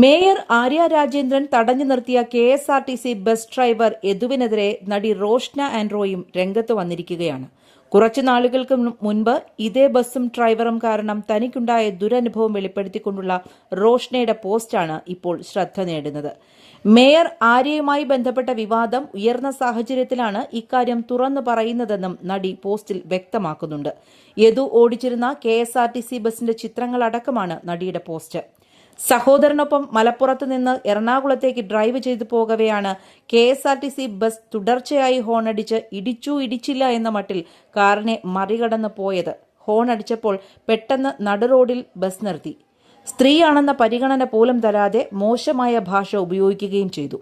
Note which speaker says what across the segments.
Speaker 1: Mayor Arya Rajendran തടഞ്ഞു നിർത്തിയ K S R T C bus driver യദുവിനെതിരെ നടി റോഷ്ന ആൻഡ്രോയും രംഗത്ത് വന്നിരിക്കുകയാണ്. കുറച്ചു നാളുകൾക്ക് മുൻപ് ഇതേ ബസ്സും ഡ്രൈവറും കാരണം തനിക്കുണ്ടായ ദുരനുഭവം വെളിപ്പെടുത്തിക്കൊണ്ടുള്ള റോഷ്നയുടെ പോസ്റ്റാണ് ഇപ്പോൾ ശ്രദ്ധ നേടുന്നത്. മേയർ ആര്യയുമായി ബന്ധപ്പെട്ട വിവാദം ഉയർന്ന സാഹചര്യത്തിലാണ് ഇക്കാര്യം തുറന്നു പറയുന്നതെന്നും നടി പോസ്റ്റിൽ വ്യക്തമാക്കുന്നുണ്ട്. യദു ഓടിച്ചിരുന്ന കെ ബസിന്റെ ചിത്രങ്ങളടക്കമാണ് നടിയുടെ പോസ്റ്റ്. സഹോദരനൊപ്പം മലപ്പുറത്ത് നിന്ന് എറണാകുളത്തേക്ക് ഡ്രൈവ് ചെയ്തു പോകവെയാണ് K S R T C bus തുടർച്ചയായി ഹോണടിച്ച് ഇടിച്ചു ഇടിച്ചില്ല എന്ന മട്ടിൽ കാറിനെ മറികടന്ന് പോയത്. ഹോണടിച്ചപ്പോൾ പെട്ടെന്ന് നടുറോഡിൽ ബസ് നിർത്തി. സ്ത്രീയാണെന്ന പരിഗണന പോലും തരാതെ മോശമായ ഭാഷ ഉപയോഗിക്കുകയും ചെയ്തു.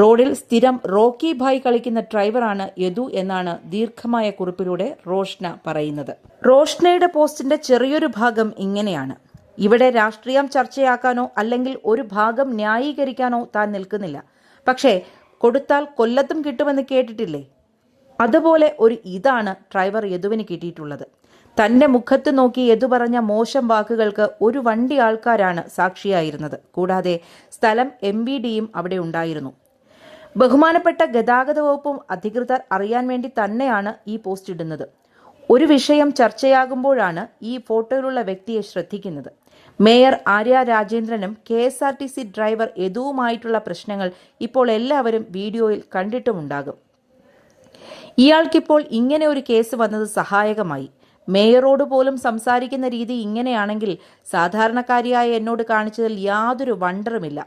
Speaker 1: റോഡിൽ സ്ഥിരം റോക്കി ഭായ് കളിക്കുന്ന ഡ്രൈവറാണ് യദു എന്നാണ് ദീർഘമായ കുറിപ്പിലൂടെ റോഷ്ന പറയുന്നത്. റോഷ്നയുടെ പോസ്റ്റിന്റെ ചെറിയൊരു ഭാഗം ഇങ്ങനെയാണ്. ഇവിടെ രാഷ്ട്രീയം ചർച്ചയാക്കാനോ അല്ലെങ്കിൽ ഒരു ഭാഗം ന്യായീകരിക്കാനോ താൻ നിൽക്കുന്നില്ല. പക്ഷേ കൊടുത്താൽ കൊല്ലത്തും കിട്ടുമെന്ന് കേട്ടിട്ടില്ലേ? അതുപോലെ ഒരു ഇതാണ് ഡ്രൈവർ യദുവിന് കിട്ടിയിട്ടുള്ളത്. തന്റെ മുഖത്ത് നോക്കി യദു പറഞ്ഞ മോശം വാക്കുകൾക്ക് ഒരു വണ്ടി ആൾക്കാരാണ് സാക്ഷിയായിരുന്നത്. കൂടാതെ സ്ഥലം എം ബി ഡിയും അവിടെ ഉണ്ടായിരുന്നു. ബഹുമാനപ്പെട്ട ഗതാഗത വകുപ്പും അധികൃതർ അറിയാൻ വേണ്ടി തന്നെയാണ് ഈ പോസ്റ്റ് ഇടുന്നത്. ഒരു വിഷയം ചർച്ചയാകുമ്പോഴാണ് ഈ ഫോട്ടോയിലുള്ള വ്യക്തിയെ ശ്രദ്ധിക്കുന്നത്. Mayor Arya രാജേന്ദ്രനും K S R T C driver യദുവുമായിട്ടുള്ള പ്രശ്നങ്ങൾ ഇപ്പോൾ എല്ലാവരും വീഡിയോയിൽ കണ്ടിട്ടുമുണ്ടാകും. ഇയാൾക്കിപ്പോൾ ഇങ്ങനെ ഒരു കേസ് വന്നത് സഹായകമായി. മേയറോട് പോലും സംസാരിക്കുന്ന രീതി ഇങ്ങനെയാണെങ്കിൽ സാധാരണക്കാരിയായ എന്നോട് കാണിച്ചതിൽ യാതൊരു വണ്ടറുമില്ല.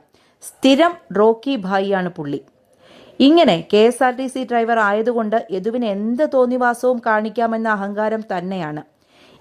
Speaker 1: സ്ഥിരം റോക്കി ഭായിയാണ് പുള്ളി. ഇങ്ങനെ K S R T C driver ആയതുകൊണ്ട് യദുവിന് എന്ത് തോന്നിവാസവും കാണിക്കാമെന്ന അഹങ്കാരം തന്നെയാണ്.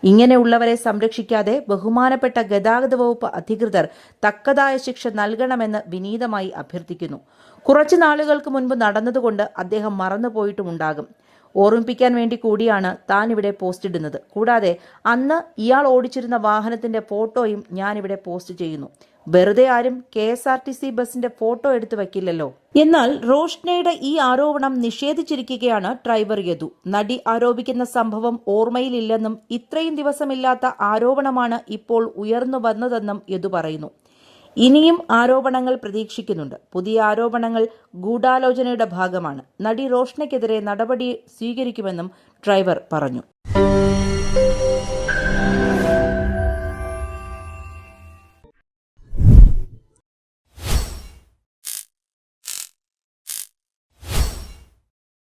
Speaker 1: ഇങ്ങനെയുള്ളവരെ സംരക്ഷിക്കാതെ ബഹുമാനപ്പെട്ട ഗതാഗത വകുപ്പ് അധികൃതർ തക്കതായ ശിക്ഷ നൽകണമെന്ന് വിനീതമായി അഭ്യർത്ഥിക്കുന്നു. കുറച്ചു നാളുകൾക്ക് മുൻപ് നടന്നതുകൊണ്ട് അദ്ദേഹം മറന്നുപോയിട്ടുമുണ്ടാകും. ഓർമ്മിപ്പിക്കാൻ വേണ്ടി കൂടിയാണ് താൻ ഇവിടെ പോസ്റ്റ് ഇടുന്നത്. കൂടാതെ അന്ന് ഇയാൾ ഓടിച്ചിരുന്ന വാഹനത്തിന്റെ ഫോട്ടോയും ഞാൻ ഇവിടെ പോസ്റ്റ് ചെയ്യുന്നു. വെറുതെ ആരും K S R T C ബസിന്റെ ഫോട്ടോ എടുത്തു വയ്ക്കില്ലല്ലോ. എന്നാൽ റോഷ്നയുടെ ഈ ആരോപണം നിഷേധിച്ചിരിക്കുകയാണ് ഡ്രൈവർ യദു. നടി ആരോപിക്കുന്ന സംഭവം ഓർമ്മയിലില്ലെന്നും ഇത്രയും ദിവസമില്ലാത്ത ആരോപണമാണ് ഇപ്പോൾ ഉയർന്നു വന്നതെന്നും യദു പറയുന്നു. ഇനിയും ആരോപണങ്ങൾ പ്രതീക്ഷിക്കുന്നുണ്ട്. പുതിയ ആരോപണങ്ങൾ ഗൂഢാലോചനയുടെ ഭാഗമാണ്. നടി റോഷ്നയ്ക്കെതിരെ നടപടി സ്വീകരിക്കുമെന്നും ഡ്രൈവർ പറഞ്ഞു.